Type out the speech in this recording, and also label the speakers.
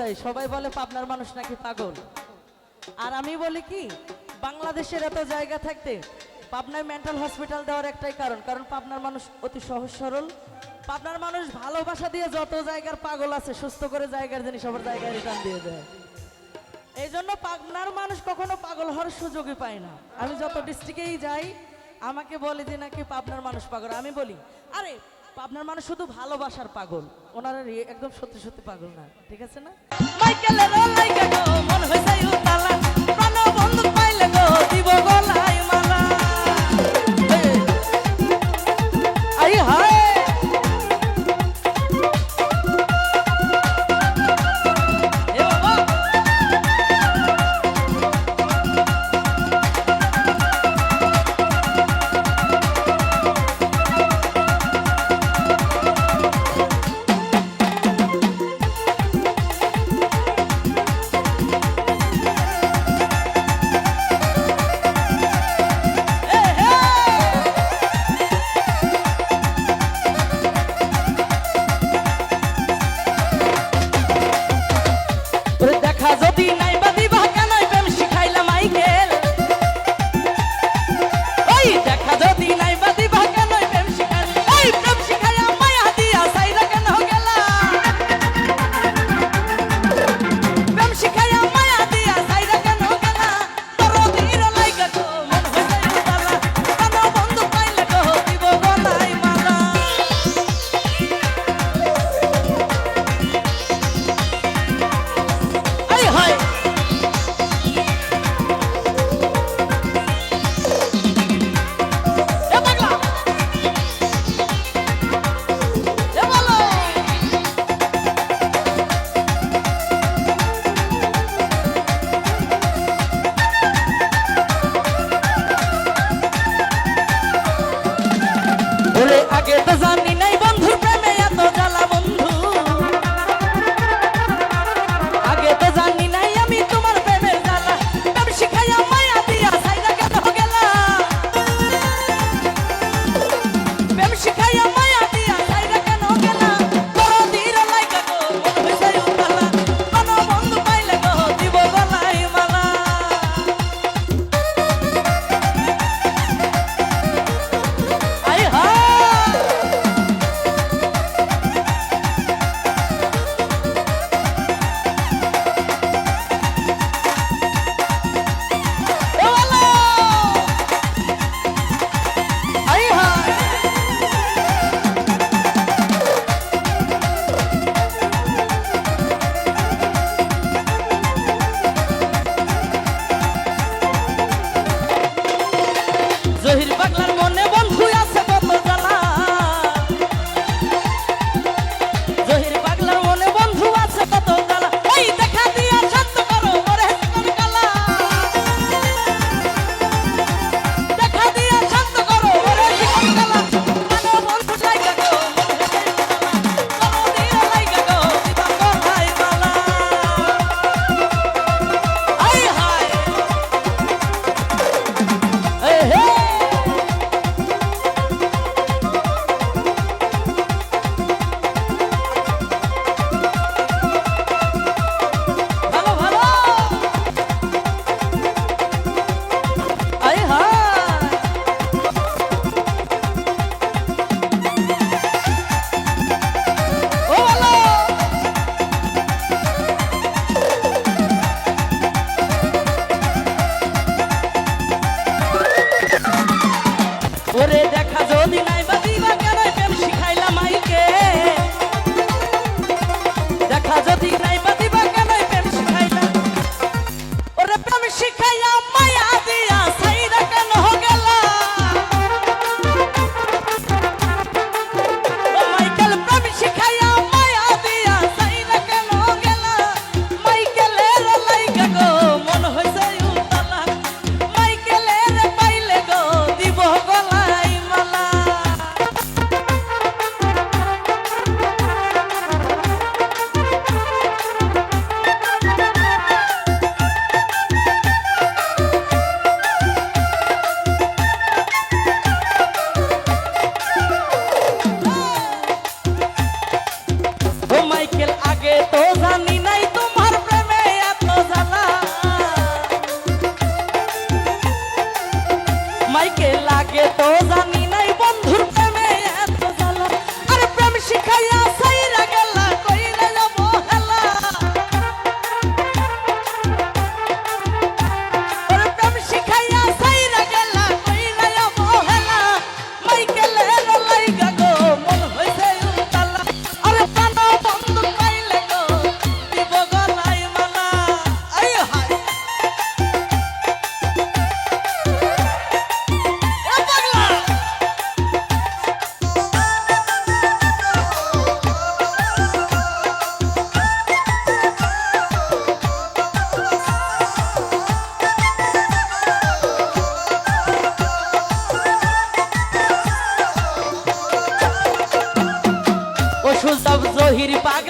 Speaker 1: যাই সবাই বলে পাবনার মানুষ নাকি পাগল। আর আমি বলি কি, বাংলাদেশের এত জায়গা থাকতে পাবনায় মেন্টাল হসপিটাল দেওয়ার একটাই কারণ কারণ পাবনার মানুষ অতি সহজ সরল। পাবনার মানুষ ভালোবাসা দিয়ে যত জায়গার পাগল আছে, সুস্থ করে জায়গার জিনিস আবার জায়গায় রিটার্ন দিয়ে দেয়। এই জন্য পাবনার মানুষ কখনো পাগল হওয়ার সুযোগই পায় না। আমি যত ডিস্ট্রিক্টেই যাই, আমাকে বলে যে নাকি পাবনার মানুষ পাগল। আমি বলি, আরে, পাবনার মানুষ শুধু ভালোবাসার পাগল। ওনারা একদম সত্যি সত্যি পাগল না, ঠিক আছে না? মাইকেলের লাইগা গো মন হইছে উতালা বলে আগে তো জানি মাইকে লাগে তো Gustavo Sorrir e paga